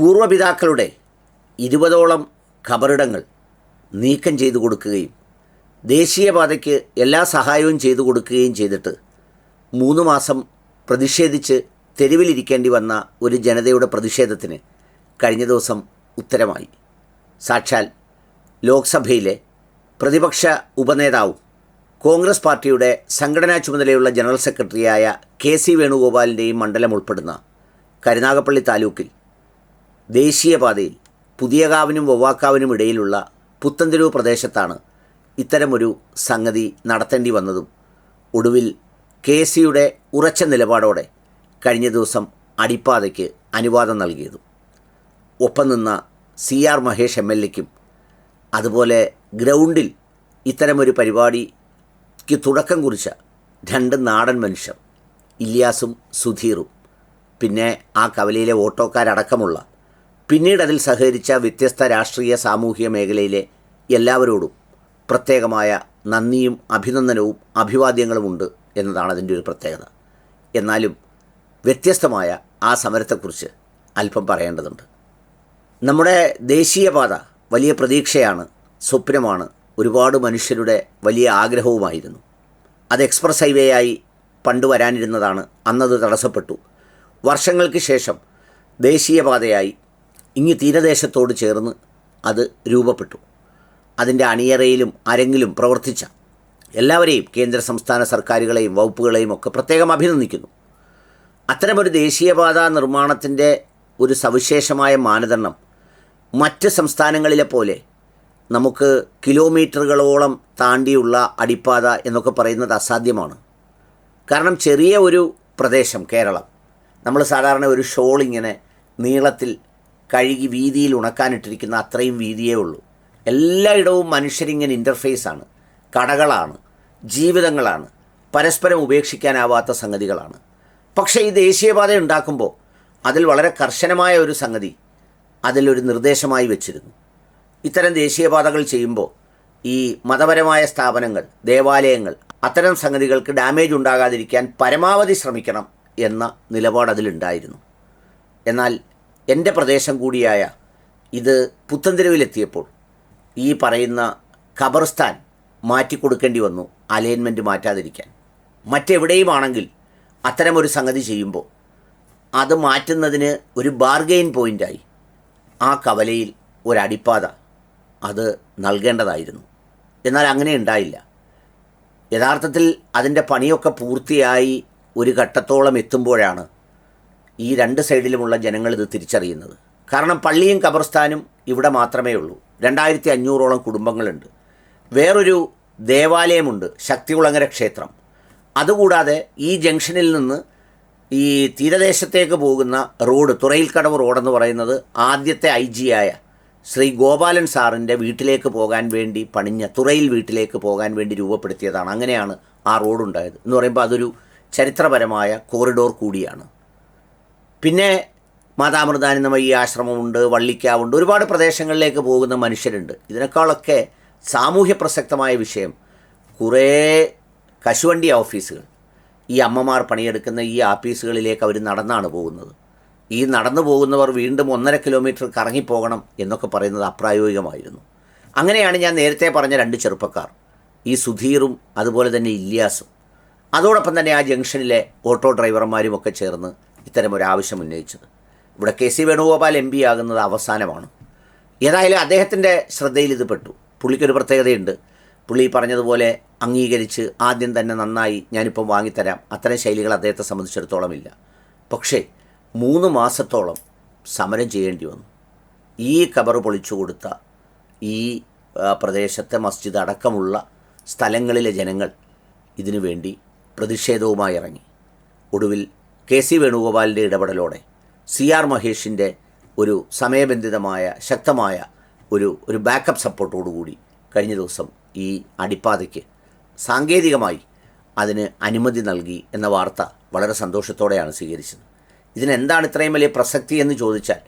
പൂർവപിതാക്കളുടെ ഇരുപതോളം ഖബറിടങ്ങൾ നീക്കം ചെയ്തു കൊടുക്കുകയും ദേശീയപാതയ്ക്ക് എല്ലാ സഹായവും ചെയ്തു കൊടുക്കുകയും ചെയ്തിട്ട് മൂന്ന് മാസം പ്രതിഷേധിച്ച് തെരുവിലിരിക്കേണ്ടി വന്ന ഒരു ജനതയുടെ പ്രതിഷേധത്തിന് കഴിഞ്ഞ ദിവസം ഉത്തരമായി. സാക്ഷാൽ ലോക്സഭയിലെ പ്രതിപക്ഷ ഉപനേതാവും കോൺഗ്രസ് പാർട്ടിയുടെ സംഘടനാ ചുമതലയുള്ള ജനറൽ സെക്രട്ടറിയായ കെ സി വേണുഗോപാലിന്റെയും മണ്ഡലം ഉൾപ്പെടുന്ന കരുനാഗപ്പള്ളി താലൂക്കിൽ ദേശീയപാതയിൽ പുതിയകാവിനും വവ്വാക്കാവിനും ഇടയിലുള്ള പുത്തൻതെരുവ് പ്രദേശത്താണ് ഇത്തരമൊരു സംഗതി നടത്തേണ്ടി വന്നതും. ഒടുവിൽ കെ സിയുടെ ഉറച്ച നിലപാടോടെ കഴിഞ്ഞ ദിവസം അടിപ്പാതയ്ക്ക് അനുവാദം നൽകിയതും. ഒപ്പം നിന്ന C R Mahesh M L എക്കും അതുപോലെ ഗ്രൗണ്ടിൽ ഇത്തരമൊരു പരിപാടിക്ക് തുടക്കം കുറിച്ച രണ്ട് നാടൻ മനുഷ്യർ ഇല്യാസും സുധീറും പിന്നെ ആ കവലയിലെ ഓട്ടോക്കാരടക്കമുള്ള പിന്നീട് അതിൽ സഹകരിച്ച വ്യത്യസ്ത രാഷ്ട്രീയ സാമൂഹിക മേഖലയിലെ എല്ലാവരോടും പ്രത്യേകമായ നന്ദിയും അഭിനന്ദനവും അഭിവാദ്യങ്ങളുമുണ്ട് എന്നതാണ് അതിന്റെ ഒരു പ്രത്യേകത. എന്നാലും വ്യത്യസ്തമായ ആ സമരത്തെക്കുറിച്ച് അല്പം പറയേണ്ടതുണ്ട്. നമ്മുടെ ദേശീയപാത വലിയ പ്രതീക്ഷയാണ് സ്വപ്നമാണ് ഒരുപാട് മനുഷ്യരുടെ വലിയ ആഗ്രഹവുമായിരുന്നു. അത് എക്സ്പ്രസ് ഹൈവേ ആയി പണ്ട് വരാനിരുന്നതാണ് അന്നത് തടസ്സപ്പെട്ടു. വർഷങ്ങൾക്ക് ശേഷം ദേശീയപാതയായി ഇങ്ങ് തീരദേശത്തോട് ചേർന്ന് അത് രൂപപ്പെട്ടു. അതിന്റെ അണിയറയിലും അരങ്ങിലും പ്രവർത്തിച്ച എല്ലാവരെയും കേന്ദ്ര സംസ്ഥാന സർക്കാരുകളെയും വകുപ്പുകളെയും ഒക്കെ പ്രത്യേകം അഭിനന്ദിക്കുന്നു. അത്തരമൊരു ദേശീയപാത നിർമ്മാണത്തിന്റെ ഒരു സവിശേഷമായ മാനദണ്ഡം മറ്റ് സംസ്ഥാനങ്ങളിലെ പോലെ നമുക്ക് കിലോമീറ്ററുകളോളം താണ്ടിയുള്ള അടിപ്പാത എന്നൊക്കെ പറയുന്നത് അസാധ്യമാണ്. കാരണം ചെറിയ ഒരു പ്രദേശം കേരളം. നമ്മൾ സാധാരണ ഒരു ഷോൾ ഇങ്ങനെ നീളത്തിൽ കഴുകി വീതിയിൽ ഉണക്കാനിട്ടിരിക്കുന്ന അത്രയും വീതിയേ ഉള്ളൂ. എല്ലായിടവും മനുഷ്യരിങ്ങനെ ഇന്റർഫേസാണ് കടകളാണ്. ജീവിതങ്ങളാണ്. പരസ്പരം ഉപേക്ഷിക്കാനാവാത്ത സംഗതികളാണ്. പക്ഷേ ഈ ദേശീയപാത ഉണ്ടാക്കുമ്പോൾ അതിൽ വളരെ കർശനമായ ഒരു സംഗതി അതിലൊരു നിർദ്ദേശമായി വെച്ചിരുന്നു. ഇത്തരം ദേശീയപാതകൾ ചെയ്യുമ്പോൾ ഈ മതപരമായ സ്ഥാപനങ്ങൾ ദേവാലയങ്ങൾ അത്തരം സംഗതികൾക്ക് ഡാമേജ് ഉണ്ടാകാതിരിക്കാൻ പരമാവധി ശ്രമിക്കണം എന്ന നിലപാട് അതിലുണ്ടായിരുന്നു എന്നാൽ എന്റെ പ്രദേശം കൂടിയായ ഇത് പുത്തൻതെരുവിലെത്തിയപ്പോൾ ഈ പറയുന്ന ഖബർസ്ഥാൻ മാറ്റിക്കൊടുക്കേണ്ടി വന്നു അലൈൻമെന്റ് മാറ്റാതിരിക്കാൻ. മറ്റെവിടെയുമാണെങ്കിൽ അത്തരമൊരു സംഗതി ചെയ്യുമ്പോൾ അത് മാറ്റുന്നതിന് ഒരു ബാർഗെയിൻ പോയിന്റായി ആ കവലയിൽ ഒരടിപ്പാത അത് നൽകേണ്ടതായിരുന്നു. എന്നാൽ അങ്ങനെ ഉണ്ടായില്ല. യഥാർത്ഥത്തിൽ അതിന്റെ പണിയൊക്കെ പൂർത്തിയായി ഒരു ഘട്ടത്തോളം എത്തുമ്പോഴാണ് ഈ രണ്ട് സൈഡിലുമുള്ള ജനങ്ങൾ ഇത് തിരിച്ചറിയുന്നത്. കാരണം പള്ളിയും കബർസ്ഥാനും ഇവിടെ മാത്രമേ ഉള്ളൂ. രണ്ടായിരത്തി അഞ്ഞൂറോളം കുടുംബങ്ങളുണ്ട്. വേറൊരു ദേവാലയമുണ്ട് ശക്തികുളങ്ങര ക്ഷേത്രം. അതുകൂടാതെ ഈ ജംഗ്ഷനിൽ നിന്ന് ഈ തീരദേശത്തേക്ക് പോകുന്ന റോഡ് തുറയിൽക്കടവ് റോഡെന്ന് പറയുന്നത് ആദ്യത്തെ ഐ ജിയായ ശ്രീ ഗോപാലൻ സാറിന്റെ വീട്ടിലേക്ക് പോകാൻ വേണ്ടി പണിഞ്ഞ തുറയിൽ വീട്ടിലേക്ക് പോകാൻ വേണ്ടി രൂപപ്പെടുത്തിയതാണ്. അങ്ങനെയാണ് ആ റോഡുണ്ടായത്. എന്ന് പറയുമ്പോൾ അതൊരു ചരിത്രപരമായ കോറിഡോർ കൂടിയാണ്. പിന്നെ മാതാമൃതാനന്ദമയി ആശ്രമമുണ്ട് വള്ളിക്കാവുണ്ട് ഒരുപാട് പ്രദേശങ്ങളിലേക്ക് പോകുന്ന മനുഷ്യരുണ്ട്. ഇതിനേക്കാളൊക്കെ സാമൂഹ്യ പ്രസക്തമായ വിഷയം കുറേ കശുവണ്ടി ഓഫീസുകൾ. ഈ അമ്മമാർ പണിയെടുക്കുന്ന ഈ ആഫീസുകളിലേക്ക് അവർ നടന്നാണ് പോകുന്നത്. ഈ നടന്നു പോകുന്നവർ വീണ്ടും ഒന്നര കിലോമീറ്റർ കറങ്ങിപ്പോകണം എന്നൊക്കെ പറയുന്നത് അപ്രായോഗികമായിരുന്നു. അങ്ങനെയാണ് ഞാൻ നേരത്തെ പറഞ്ഞ രണ്ട് ചെറുപ്പക്കാർ ഈ സുധീറും അതുപോലെ തന്നെ ഇല്യാസും. അതോടൊപ്പം തന്നെ ആ ജംഗ്ഷനിലെ ഓട്ടോ ഡ്രൈവർമാരും ഒക്കെ ചേർന്ന് ഇത്തരം ഒരു ആവശ്യം ഉന്നയിച്ചത്. ഇവിടെ K C Venugopal M P ആകുന്നത് അവസാനമാണ്. ഏതായാലും അദ്ദേഹത്തിന്റെ ശ്രദ്ധയിൽ ഇത് പെട്ടു. പുള്ളിക്കൊരു പ്രത്യേകതയുണ്ട്. പുള്ളി പറഞ്ഞതുപോലെ അംഗീകരിച്ച് ആദ്യം തന്നെ നന്നായി ഞാനിപ്പം വാങ്ങിത്തരാം. അത്തരം ശൈലികൾ അദ്ദേഹത്തെ സംബന്ധിച്ചിടത്തോളം ഇല്ല പക്ഷേ മൂന്ന് മാസത്തോളം സമരം ചെയ്യേണ്ടി വന്നു. ഈ കബർ പൊളിച്ചു കൊടുത്ത ഈ പ്രദേശത്തെ മസ്ജിദ് അടക്കമുള്ള സ്ഥലങ്ങളിലെ ജനങ്ങൾ ഇതിനു വേണ്ടി പ്രതിഷേധവുമായി ഇറങ്ങി. ഒടുവിൽ കെ സി വേണുഗോപാലിന്റെ ഇടപെടലോടെ സി ആർ മഹേഷിന്റെ ഒരു സമയബന്ധിതമായ ശക്തമായ ഒരു ഒരു ബാക്കപ്പ് സപ്പോർട്ടോടുകൂടി കഴിഞ്ഞ ദിവസം ഈ അടിപ്പാതയ്ക്ക് സാങ്കേതികമായി അതിന് അനുമതി നൽകി എന്ന വാർത്ത വളരെ സന്തോഷത്തോടെയാണ് സ്വീകരിച്ചത്. ഇതിനെന്താണ് ഇത്രയും വലിയ പ്രസക്തി എന്ന് ചോദിച്ചാൽ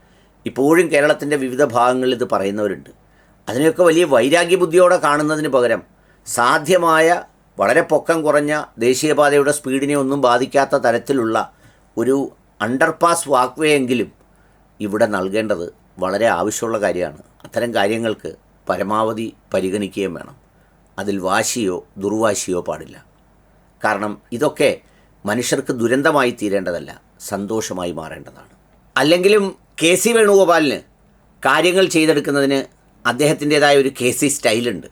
ഇപ്പോഴും കേരളത്തിന്റെ വിവിധ ഭാഗങ്ങളിൽ ഇത് പറയുന്നവരുണ്ട്. അതിനെയൊക്കെ വലിയ വൈരാഗ്യ ബുദ്ധിയോടെ കാണുന്നതിന് പകരം സാധ്യമായ വളരെ പൊക്കം കുറഞ്ഞ ദേശീയപാതയുടെ സ്പീഡിനെ ഒന്നും ബാധിക്കാത്ത തരത്തിലുള്ള ഒരു അണ്ടർപാസ് വാക്വേ എങ്കിലും ഇവിടെ നൽകേണ്ടത് വളരെ ആവശ്യമുള്ള കാര്യമാണ്. അത്തരം കാര്യങ്ങൾക്ക് പരമാവധി പരിഗണിക്കുകയും വേണം. അതിൽ വാശിയോ ദുർവാശിയോ പാടില്ല. കാരണം ഇതൊക്കെ മനുഷ്യർക്ക് ദുരന്തമായി തീരേണ്ടതല്ല സന്തോഷമായി മാറേണ്ടതാണ്. അല്ലെങ്കിലും കെ സി വേണുഗോപാലിന് കാര്യങ്ങൾ ചെയ്തെടുക്കുന്നതിന് അദ്ദേഹത്തിന്റെതായ ഒരു കെ സി സ്റ്റൈലുണ്ട്.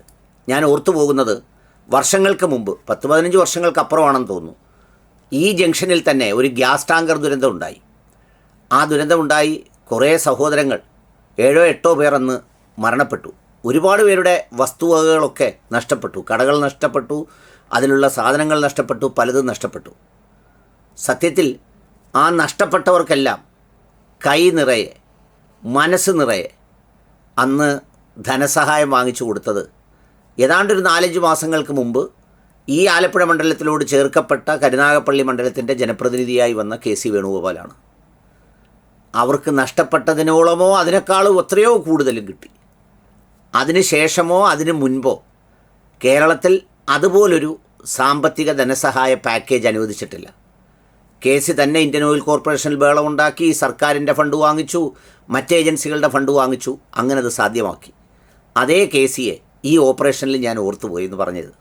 ഞാൻ ഓർത്തു പോകുന്നത് വർഷങ്ങൾക്ക് മുമ്പ് പത്ത് പതിനഞ്ച് വർഷങ്ങൾക്കപ്പുറമാണെന്ന് തോന്നുന്നു. ഈ ജംഗ്ഷനിൽ തന്നെ ഒരു ഗ്യാസ് ടാങ്കർ ദുരന്തം ഉണ്ടായി ആ ദുരന്തമുണ്ടായി കുറേ സഹോദരങ്ങൾ ഏഴോ എട്ടോ പേർ അന്ന് മരണപ്പെട്ടു. ഒരുപാട് പേരുടെ വസ്തുവകകളൊക്കെ നഷ്ടപ്പെട്ടു കടകൾ നഷ്ടപ്പെട്ടു അതിലുള്ള സാധനങ്ങൾ നഷ്ടപ്പെട്ടു പലതും നഷ്ടപ്പെട്ടു. സത്യത്തിൽ ആ നഷ്ടപ്പെട്ടവർക്കെല്ലാം കൈ നിറയെ മനസ്സ് നിറയെ അന്ന് ധനസഹായം വാങ്ങിച്ചു കൊടുത്തത്. ഏതാണ്ടൊരു നാലഞ്ച് മാസങ്ങൾക്ക് മുമ്പ് ഈ ആലപ്പുഴ മണ്ഡലത്തിലോട് ചേർക്കപ്പെട്ട കരുനാഗപ്പള്ളി മണ്ഡലത്തിന്റെ ജനപ്രതിനിധിയായി വന്ന കെ സി വേണുഗോപാലാണ്. അവർക്ക് നഷ്ടപ്പെട്ടതിനോളമോ അതിനേക്കാളും എത്രയോ കൂടുതലും കിട്ടി. അതിനുശേഷമോ അതിനു മുൻപോ കേരളത്തിൽ അതുപോലൊരു സാമ്പത്തിക ധനസഹായ പാക്കേജ് അനുവദിച്ചിട്ടില്ല. കെ സി തന്നെ ഇന്ത്യൻ ഓയിൽ കോർപ്പറേഷനിൽ ബഹളമുണ്ടാക്കി സർക്കാരിന്റെ ഫണ്ട് വാങ്ങിച്ചു മറ്റ് ഏജൻസികളുടെ ഫണ്ട് വാങ്ങിച്ചു അങ്ങനെ അത് സാധ്യമാക്കി. അതേ കെ സിയെ ഈ ഓപ്പറേഷനിൽ ഞാൻ ഓർത്തുപോയി എന്ന് പറഞ്ഞത്.